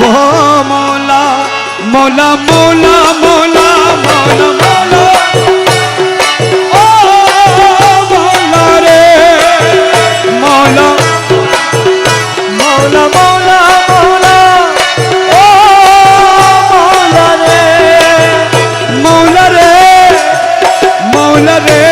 ও মৌলা রে মৌলা মৌলা মৌলা মৌলা। ও মৌলা রে মৌলা রে মৌলা রে।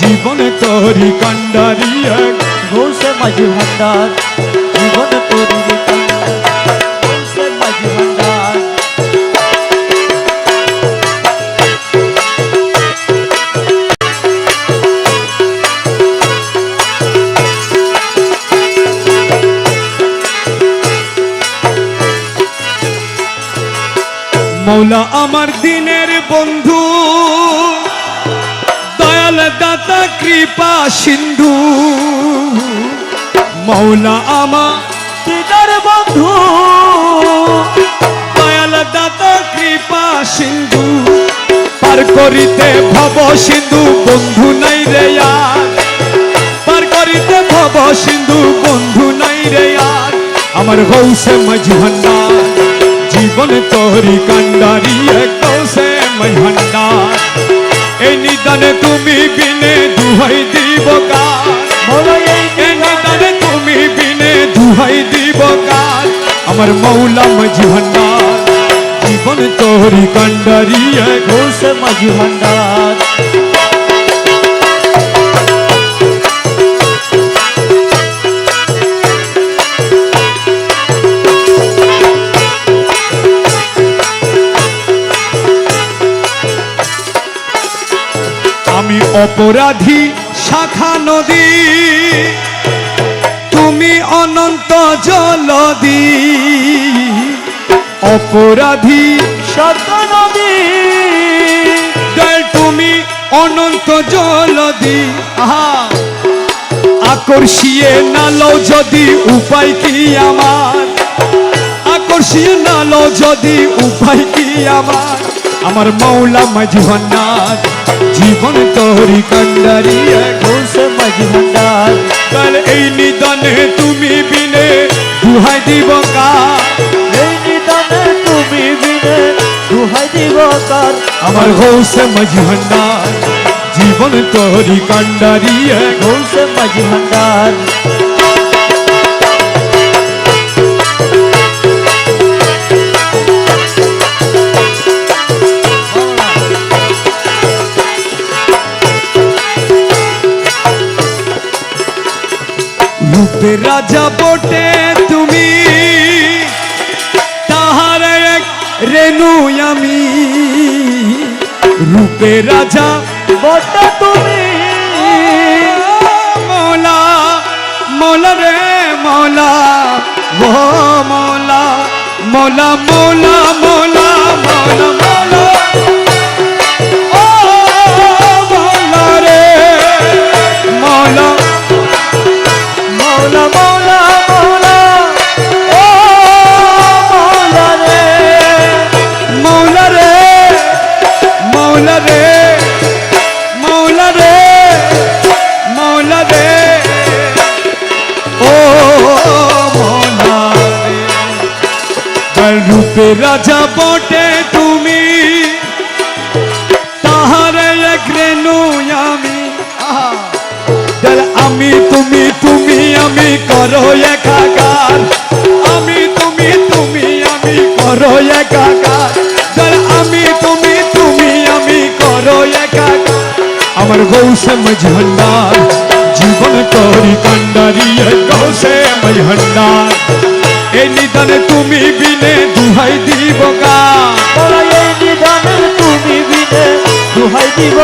জীবনে তরি কান্ডারি ঘোষে মাঝি ভান্ডার। জীবন তরি মৌলা আমার দিনের বন্ধু। দয়াল দাতা কৃপা সিন্ধু। মৌলা আমা দিদার বন্ধু। দয়াল দাতা কৃপা সিন্ধু। পার করিতে ভব সিন্ধু, বন্ধু নাই রে আর। পার করিতে ভব সিন্ধু, বন্ধু নাই রে আর। আমার মাঝ ভান্ডার জীবন তোরি কান্ডারি মাঝ ভান্ডার এই নিদানে তুমি বিনে দুহাই দিব নিদানে তুমি বিনে দুহাই দিব কার আমার মৌলা মাঝ ভান্ডার জীবন তোরি কান্ডারি ঘোষ মাঝি অপরাধী শাখা নদী। তুমি অনন্ত জলদি। অপরাধী সত্য নদী। তুমি অনন্ত জলদি। আহা। আকর্ষিয়ে নালো যদি উপায় কি আমার? আকর্ষিয়ে নালো যদি উপায় কি আমার? আমার মৌলা মাঝি ভান্ডার জীবন তোরি কান্ডারি ঘোষে মাঝি ভান্ডার কাল এই নিদানে তুমি বিনে দুহাই দিব কা এই নিদানে তুমি বিনে দুহাই দিব কার? আমার হৌসে মাঝি ভান্ডার জীবন তোরি কান্ডারি ঘোষে মাঝি ভান্ডার রূপের রাজা বটে তুমি। তাহার এক রেণু আমি। রূপের রাজা বটা তুমি। মৌলা মৌলা রে মৌলা, ও মৌলা মৌলা মৌলা মৌলা তার রূপে রাজা বটে তুমি তাহার এক রেণু আমি আহা চল আমি তুমি তুমি আমি করো একাকার আমি তুমি তুমি আমি করো একাকার চল আমি তুমি তুমি আমি করো একাকার আমার গৌসে মঝন্ডার জীবন করি কান্ডারি গৌসে মঝন্ডার এই নিদানে তুমি বিনে দুহাই দিব এই নিদানে তুমি বিনে দুহাই দিব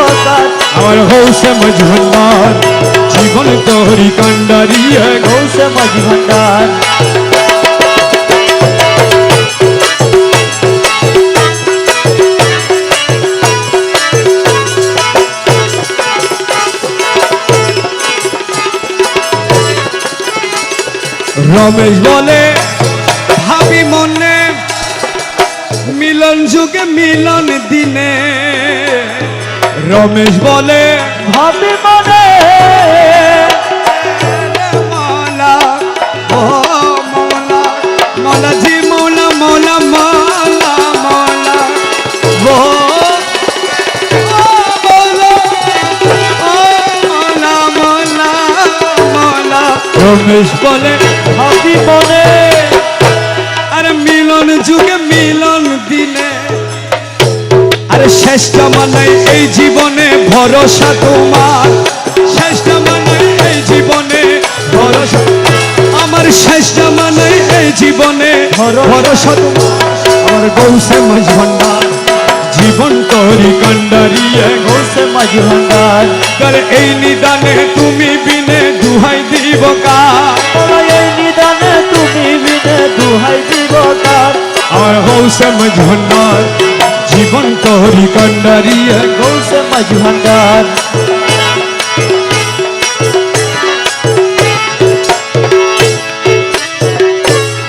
আমার হৌসে মজভন্ডার জীবন তোহরি কান্ডারিয়া গৌসে মাঝি ভান্ডার রমেশ বলে যুগে মিলন দিনে। রমেশ বলে ভাবি মনে মৌলা মৌলা। রমেশ বলে ভাবি মনে আরে শ্রেষ্ঠ মানে এই জীবনে ভরসা তোমার। শ্রেষ্ঠ মানে এই জীবনে ভরসা। আমার শ্রেষ্ঠ মানে এই জীবনে ভরসা তোমার। আমার গৌসে মাঝ ভান্ডার জীবন করি কান্ডারিয়ে গৌসে মাঝি ভান্ডার। করে এই নিদানে তুমি বিনে দুহাই দিব কা এই নিদানে তুমি বিনে দুহাই দিব কার? আমার হৌসে মাঝ ভান্ডার জীবন করি কান্ডারিয়ে গৌসে মাঝি ভান্ডার।